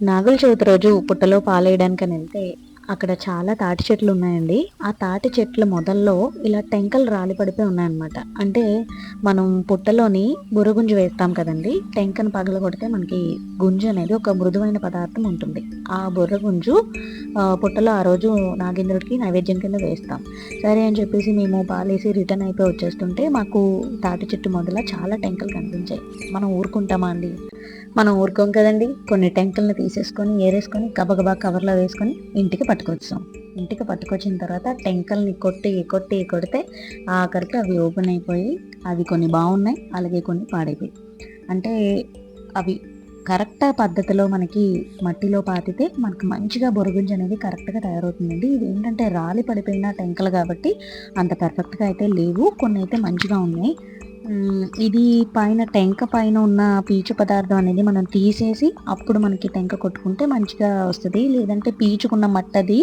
నాగుల చవితి రోజు పుట్టలో పాలేయడానికని వెళ్తే అక్కడ చాలా తాటి చెట్లు ఉన్నాయండి. ఆ తాటి చెట్ల మొదల్లో ఇలా టెంకలు రాలి పడిపోయి ఉన్నాయన్నమాట. అంటే మనం పుట్టలోని బుర్రగుంజు వేస్తాం కదండి. టెంకను పగల కొడితే మనకి గుంజు అనేది ఒక మృదువైన పదార్థం ఉంటుంది. ఆ బుర్రగుంజు పుట్టలో ఆ రోజు నాగేంద్రుడికి నైవేద్యం కింద వేస్తాం. సరే అని చెప్పేసి మేము పాలేసి రిటర్న్ అయిపోయి వచ్చేస్తుంటే మాకు తాటి చెట్టు మొదల చాలా టెంకలు కనిపించాయి. మనం ఊరుకుంటామా అండి? మనం ఊరుకోం కదండి. కొన్ని టెంకల్ని తీసేసుకొని ఏరేసుకొని గబగబా కవర్లో వేసుకొని ఇంటికి పట్టుకొచ్చాం ఇంటికి పట్టుకొచ్చిన తర్వాత టెంకల్ని కొట్టి కొట్టి కొడితే ఆఖరికి అవి ఓపెన్ అయిపోయి అవి కొన్ని బాగున్నాయి అలాగే కొన్ని పాడైపోయి. అంటే అవి కరెక్ట్ పద్ధతిలో మనకి మట్టిలో పాతితే మనకు మంచిగా బొరుగుంజ అనేది కరెక్ట్గా తయారవుతుందండి. ఇది ఏంటంటే రాలి పడిపోయిన టెంకలు కాబట్టి అంత పర్ఫెక్ట్గా అయితే లేవు. కొన్ని అయితే మంచిగా ఉన్నాయి. ఇది పైన టెంక పైన ఉన్న పీచు పదార్థం అనేది మనం తీసేసి అప్పుడు మనకి టెంక కొట్టుకుంటే మంచిగా వస్తుంది. లేదంటే పీచుకున్న మట్టది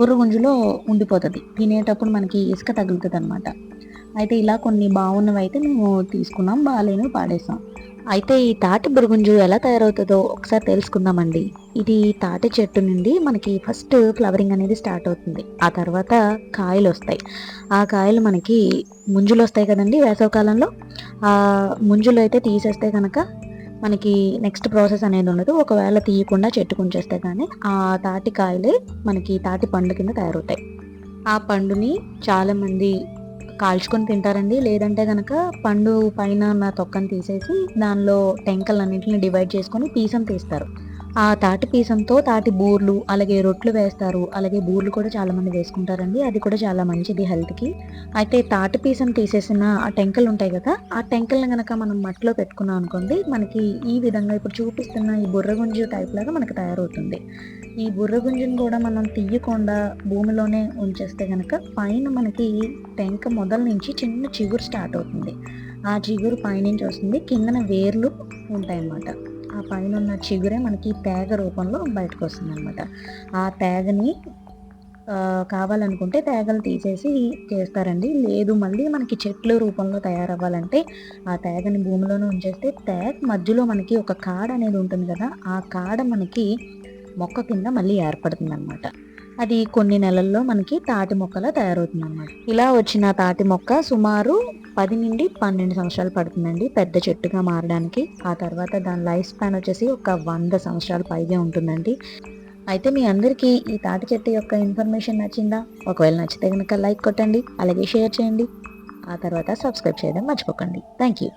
గుర్రగుంజులో ఉండిపోతుంది. తినేటప్పుడు మనకి ఇసుక తగులుతుంది అనమాట అయితే ఇలా కొన్ని బాగున్నవి అయితే మేము తీసుకున్నాం బాగాలేను పాడేసాం. అయితే ఈ తాటి బురుగుంజు ఎలా తయారవుతుందో ఒకసారి తెలుసుకుందామండి. ఇది తాటి చెట్టు నుండి మనకి ఫస్ట్ ఫ్లవరింగ్ అనేది స్టార్ట్ అవుతుంది. ఆ తర్వాత కాయలు వస్తాయి. ఆ కాయలు మనకి ముంజులు వస్తాయి కదండి వేసవకాలంలో. ఆ ముంజులు అయితే తీసేస్తే కనుక మనకి నెక్స్ట్ ప్రాసెస్ అనేది ఉండదు. ఒకవేళ తీయకుండా చెట్టుకుంచేస్తే కానీ ఆ తాటి కాయలే మనకి తాటి పండు కింద తయారవుతాయి. ఆ పండుని చాలామంది కాల్చుకొని తింటారండి. లేదంటే కనుక పండు పైన ఉన్న తొక్కను తీసేసి దానిలో టెంకలన్నింటిని డివైడ్ చేసుకొని పీసం తీస్తారు. ఆ తాటి పీసంతో తాటి బూర్లు అలాగే రొట్లు వేస్తారు. అలాగే బూర్లు కూడా చాలామంది వేసుకుంటారండి. అది కూడా చాలా మంచిది హెల్త్కి అయితే తాటి పీసం తీసేసిన ఆ టెంకలు ఉంటాయి కదా ఆ టెంకల్ని కనుక మనం మట్టిలో పెట్టుకున్నాం అనుకోండి మనకి ఈ విధంగా ఇప్పుడు చూపిస్తున్న ఈ బుర్రగుంజు టైప్ లాగా మనకు తయారవుతుంది. ఈ బుర్రగుంజుని కూడా మనం తీయకుండా భూమిలోనే ఉంచేస్తే కనుక పైన మనకి టెంక మొదల నుంచి చిన్న చిగురు స్టార్ట్ అవుతుంది. ఆ చిగురు పైనుంచి వస్తుంది. కిందన వేర్లు ఉంటాయన్నమాట. ఆ పైన ఉన్న చిగురే మనకి తేగ రూపంలో బయటకు వస్తుంది అనమాట ఆ తేగని కావాలనుకుంటే తేగలు తీసేసి చేస్తారండి. లేదు మళ్ళీ మనకి చెట్లు రూపంలో తయారవ్వాలంటే ఆ తేగని భూమిలోనే ఉంచేస్తే తేగ మధ్యలో మనకి ఒక కాడ అనేది ఉంటుంది కదా ఆ కాడ మనకి మొక్క కింద మళ్ళీ ఏర్పడుతుంది అనమాట అది కొన్ని నెలల్లో మనకి తాటి మొక్కలా తయారవుతుంది అనమాట ఇలా వచ్చిన తాటి మొక్క సుమారు పది నుండి పన్నెండు సంవత్సరాలు పడుతుందండి పెద్ద చెట్టుగా మారడానికి. ఆ తర్వాత దాని లైఫ్ స్పాన్ వచ్చేసి ఒక వంద సంవత్సరాలు పైగా ఉంటుందండి. అయితే మీ అందరికీ ఈ తాటి చెట్టు యొక్క ఇన్ఫర్మేషన్ నచ్చిందా? ఒకవేళ నచ్చితే కనుక లైక్ కొట్టండి అలాగే షేర్ చేయండి. ఆ తర్వాత సబ్స్క్రైబ్ చేయడం మర్చిపోకండి. Thank you